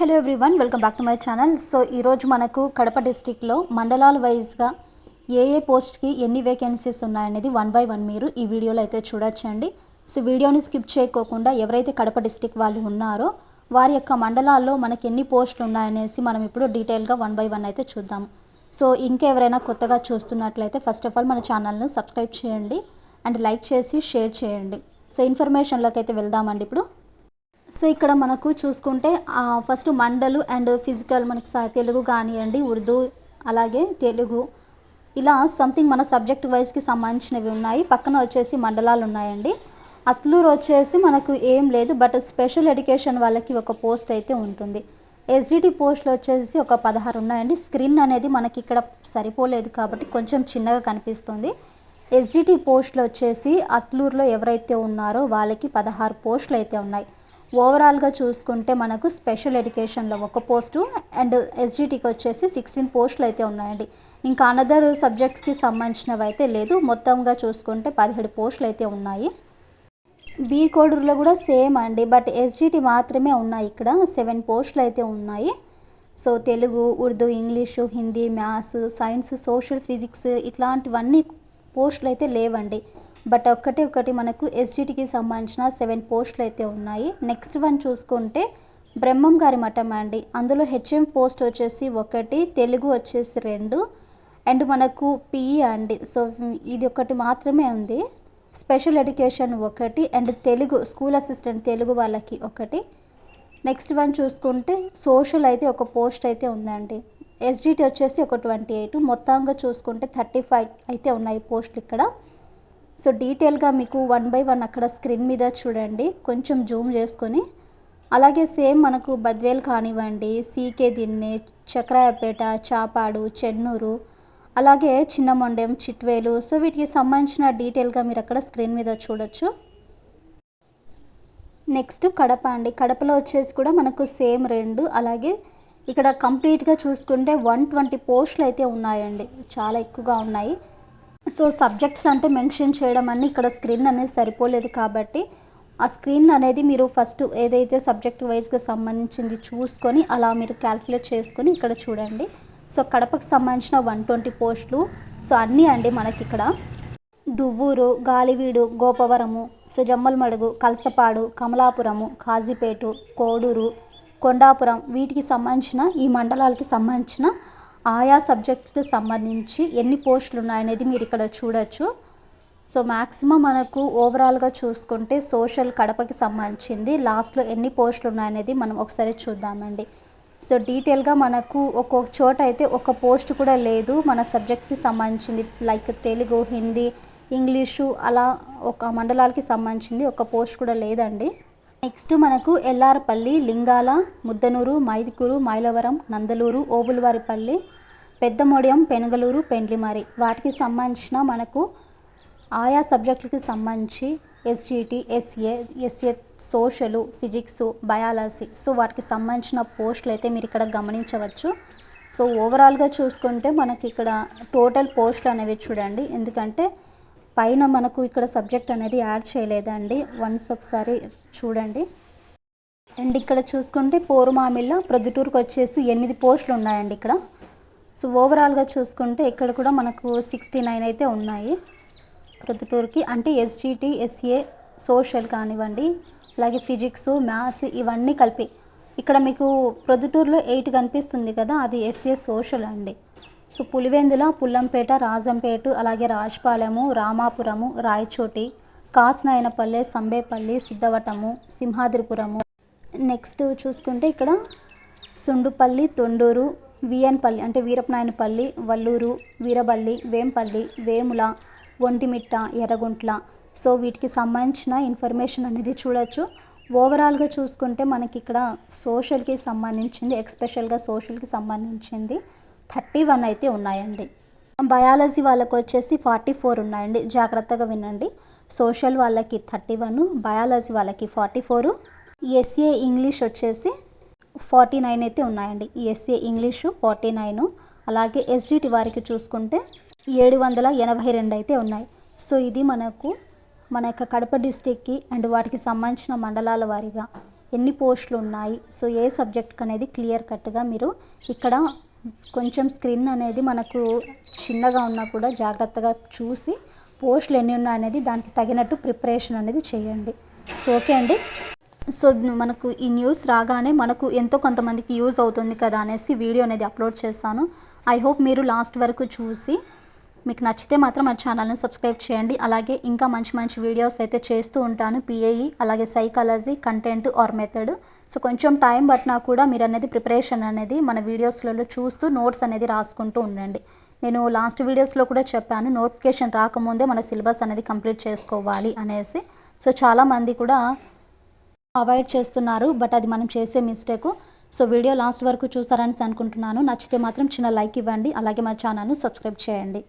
Hello everyone welcome back to my channel. So ఈరోజు మనకు కడప డిస్టిక్లో మండలాల వైజ్గా ఏ ఏ పోస్ట్కి ఎన్ని వేకెన్సీస్ ఉన్నాయనేది వన్ బై వన్ మీరు ఈ వీడియోలో అయితే చూడొచ్చండి. సో వీడియోని స్కిప్ చేయకోకుండా ఎవరైతే కడప డిస్టిక్ వాళ్ళు ఉన్నారో వారి యొక్క మండలాల్లో మనకి ఎన్ని పోస్టులు ఉన్నాయనేసి మనం ఇప్పుడు డీటెయిల్గా వన్ బై వన్ అయితే చూద్దాం. సో ఇంకెవరైనా కొత్తగా చూస్తున్నట్లయితే ఫస్ట్ ఆఫ్ ఆల్ మన ఛానల్ను సబ్స్క్రైబ్ చేయండి. అండ్ లైక్ చేసి షేర్ చేయండి. సో ఇన్ఫర్మేషన్లోకి అయితే వెళ్దామండి ఇప్పుడు. సో ఇక్కడ మనకు చూసుకుంటే ఫస్ట్ మండలు అండ్ ఫిజికల్ మనకి తెలుగు కానివ్వండి ఉర్దూ అలాగే తెలుగు. ఇలా సంథింగ్ మన సబ్జెక్ట్ వైజ్కి సంబంధించినవి ఉన్నాయి. పక్కన వచ్చేసి మండలాలు ఉన్నాయండి. అత్లూరు వచ్చేసి మనకు ఏం లేదు బట్ స్పెషల్ ఎడ్యుకేషన్ వాళ్ళకి ఒక పోస్ట్ అయితే ఉంటుంది. ఎస్జిటి పోస్టులు వచ్చేసి ఒక పదహారు ఉన్నాయండి. స్క్రీన్ అనేది మనకి ఇక్కడ సరిపోలేదు కాబట్టి కొంచెం చిన్నగా కనిపిస్తుంది. ఎస్జిటి పోస్టులు వచ్చేసి అత్లూరులో ఎవరైతే ఉన్నారో వాళ్ళకి పదహారు పోస్టులు అయితే ఉన్నాయి. ఓవరాల్గా చూసుకుంటే మనకు స్పెషల్ ఎడ్యుకేషన్లో ఒక పోస్టు అండ్ ఎస్జిటికి వచ్చేసి సిక్స్టీన్ పోస్టులు అయితే ఉన్నాయండి. ఇంకా అనదర్ సబ్జెక్ట్స్కి సంబంధించినవి అయితే లేదు. మొత్తంగా చూసుకుంటే పదిహేడు పోస్టులు అయితే ఉన్నాయి. బీ కోడూరులో కూడా సేమ్ అండి. బట్ ఎస్జిటి మాత్రమే ఉన్నాయి ఇక్కడ. సెవెన్ పోస్టులు అయితే ఉన్నాయి. So Telugu Urdu English Hindi maths science social physics ఇట్లాంటివన్నీ పోస్టులు అయితే లేవండి. బట్ ఒక్కటి ఒకటి మనకు ఎస్జిటికి సంబంధించిన సెవెన్ పోస్టులు అయితే ఉన్నాయి. నెక్స్ట్ వన్ చూసుకుంటే బ్రహ్మం గారి మఠం అండి. అందులో హెచ్ఎం పోస్ట్ వచ్చేసి ఒకటి తెలుగు వచ్చేసి రెండు అండ్ మనకు పిఈ అండి. సో ఇది ఒకటి మాత్రమే ఉంది. స్పెషల్ ఎడ్యుకేషన్ ఒకటి and Telugu school assistant Telugu వాళ్ళకి ఒకటి. నెక్స్ట్ వన్ చూసుకుంటే సోషల్ అయితే ఒక పోస్ట్ అయితే ఉందండి. ఎస్జిటి వచ్చేసి ఒక ట్వంటీ ఎయిట్ మొత్తంగా చూసుకుంటే థర్టీ ఫైవ్ అయితే ఉన్నాయి పోస్టులు ఇక్కడ. సో డీటెయిల్గా మీకు వన్ బై వన్ అక్కడ స్క్రీన్ మీద చూడండి. కొంచెం జూమ్ చేసుకొని. అలాగే సేమ్ మనకు బద్వేల్ కానివ్వండి సీకే దిన్నె చక్రాయపేట చాపాడు చెన్నూరు అలాగే చిన్నమొండెం చిట్వేలు. సో వీటికి సంబంధించిన డీటెయిల్గా మీరు అక్కడ స్క్రీన్ మీద చూడొచ్చు. నెక్స్ట్ కడప అండి. కడపలో వచ్చేసి కూడా మనకు సేమ్ రెండు. అలాగే ఇక్కడ కంప్లీట్గా చూసుకుంటే వన్ ట్వంటీ పోస్టులు అయితే ఉన్నాయండి. చాలా ఎక్కువగా ఉన్నాయి. సో సబ్జెక్ట్స్ అంటే మెన్షన్ చేయడం అన్ని ఇక్కడ స్క్రీన్ అనేది సరిపోలేదు కాబట్టి ఆ స్క్రీన్ అనేది మీరు ఫస్ట్ ఏదైతే సబ్జెక్ట్ వైజ్గా సంబంధించింది చూసుకొని అలా మీరు క్యాల్కులేట్ చేసుకొని ఇక్కడ చూడండి. సో కడపకు సంబంధించిన వన్ ట్వంటీ పోస్టులు. సో అన్నీ అండి మనకి ఇక్కడ. దువ్వూరు గాలివీడు గోపవరము సో జమ్మలమడుగు కలసపాడు కమలాపురము కాజీపేటు కోడూరు కొండాపురం వీటికి సంబంధించిన ఈ మండలాలకి సంబంధించిన ఆయా సబ్జెక్టుకు సంబంధించి ఎన్ని పోస్టులు ఉన్నాయనేది మీరు ఇక్కడ చూడొచ్చు. సో మ్యాక్సిమం మనకు ఓవరాల్గా చూసుకుంటే సోషల్ కడపకి సంబంధించింది లాస్ట్లో ఎన్ని పోస్టులు ఉన్నాయనేది మనం ఒకసారి చూద్దామండి. సో డీటెయిల్గా మనకు ఒక్కొక్క చోట అయితే ఒక పోస్ట్ కూడా లేదు. మన సబ్జెక్ట్స్కి సంబంధించింది లైక్ తెలుగు హిందీ ఇంగ్లీషు అలా ఒక మండలాలకి సంబంధించింది ఒక పోస్ట్ కూడా లేదండి. నెక్స్ట్ మనకు ఎల్లారపల్లి లింగాల ముద్దనూరు మైదుకూరు మైలవరం నందలూరు ఓబులవారిపల్లి పెద్దమొడియం పెనుగలూరు పెండ్లిమారి. వాటికి సంబంధించిన మనకు ఆయా సబ్జెక్టులకి సంబంధించి SGT SA SA social physics biology. So వాటికి సంబంధించిన పోస్టులు అయితే మీరు ఇక్కడ గమనించవచ్చు. సో ఓవరాల్గా చూసుకుంటే మనకి ఇక్కడ టోటల్ పోస్టులు అనేవి చూడండి. ఎందుకంటే పైన మనకు ఇక్కడ సబ్జెక్ట్ అనేది యాడ్ చేయలేదండి. వన్స్ ఒకసారి చూడండి. అండ్ ఇక్కడ చూసుకుంటే పోరుమామిళ్ళ ప్రొద్దుటూరుకు వచ్చేసి ఎనిమిది పోస్టులు ఉన్నాయండి ఇక్కడ. సో ఓవరాల్గా చూసుకుంటే ఇక్కడ కూడా మనకు సిక్స్టీ నైన్ అయితే ఉన్నాయి. ప్రొద్దుటూరుకి అంటే ఎస్జిటి ఎస్ఏ సోషల్ కానివ్వండి అలాగే ఫిజిక్స్ మ్యాథ్స్ ఇవన్నీ కలిపి. ఇక్కడ మీకు ప్రొద్దుటూరులో ఎయిట్ కనిపిస్తుంది కదా అది ఎస్ఏ సోషల్ అండి. సో పులివెందుల పుల్లంపేట రాజంపేట అలాగే రాజపాలెము రామాపురము రాయచోటి కాసనాయనపల్లె సంబేపల్లి సిద్ధవటము సింహాద్రిపురము. నెక్స్ట్ చూసుకుంటే ఇక్కడ సుండుపల్లి తొండూరు వియన్పల్లి అంటే వీరపనాయనపల్లి వల్లూరు వీరబల్లి వేంపల్లి వేముల ఒంటిమిట్ట ఎర్రగుంట్ల. సో వీటికి సంబంధించిన ఇన్ఫర్మేషన్ అనేది చూడొచ్చు. ఓవరాల్గా చూసుకుంటే మనకి ఇక్కడ సోషల్కి సంబంధించింది ఎక్స్పెషల్గా సోషల్కి సంబంధించింది థర్టీ వన్ అయితే ఉన్నాయండి. బయాలజీ వాళ్ళకు వచ్చేసి ఫార్టీ ఫోర్ ఉన్నాయండి. జాగ్రత్తగా వినండి. సోషల్ వాళ్ళకి థర్టీ వన్ బయాలజీ వాళ్ళకి ఫార్టీ ఫోర్ ఎస్ఏ ఇంగ్లీష్ వచ్చేసి ఫార్టీ నైన్ అయితే ఉన్నాయండి. ఎస్ఏ ఇంగ్లీషు ఫార్టీ నైన్ అలాగే ఎస్జిటి వారికి చూసుకుంటే ఏడు వందల ఎనభై రెండు అయితే ఉన్నాయి. సో ఇది మనకు మన యొక్క కడప డిస్టిక్కి అండ్ వాటికి సంబంధించిన మండలాల వారీగా ఎన్ని పోస్టులు ఉన్నాయి? సో ఏ సబ్జెక్ట్ అనేది క్లియర్ కట్గా మీరు ఇక్కడ కొంచెం స్క్రీన్ అనేది మనకు చిన్నగా ఉన్నా కూడా జాగ్రత్తగా చూసి పోస్టులు ఎన్ని ఉన్నాయి అనేది దానికి తగినట్టు ప్రిపరేషన్ అనేది చేయండి. సో ఓకే అండి? సో మనకు ఈ న్యూస్ రాగానే మనకు ఎంతో కొంతమందికి యూజ్ అవుతుంది కదా అనేసి వీడియో అనేది అప్లోడ్ చేస్తాను. ఐ హోప్ మీరు లాస్ట్ వరకు చూసి మీకు నచ్చితే మాత్రం మా ఛానల్ని సబ్స్క్రైబ్ చేయండి. అలాగే ఇంకా మంచి మంచి వీడియోస్ అయితే చేస్తూ ఉంటాను. పిఏఈ అలాగే psychology content or method. So కొంచెం టైం పట్టినా కూడా మీరు అనేది ప్రిపరేషన్ అనేది మన వీడియోస్లలో చూస్తూ నోట్స్ అనేది రాసుకుంటూ ఉండండి. నేను లాస్ట్ వీడియోస్లో కూడా చెప్పాను నోటిఫికేషన్ రాకముందే మన సిలబస్ అనేది కంప్లీట్ చేసుకోవాలి అనేసి. సో చాలామంది కూడా అవాయిడ్ చేస్తున్నారు బట్ అది మనం చేసే మిస్టేక్. సో వీడియో లాస్ట్ వరకు చూసారని అనుకుంటున్నాను. నచ్చితే మాత్రం చిన్న లైక్ ఇవ్వండి. అలాగే మా ఛానల్ను సబ్స్క్రైబ్ చేయండి.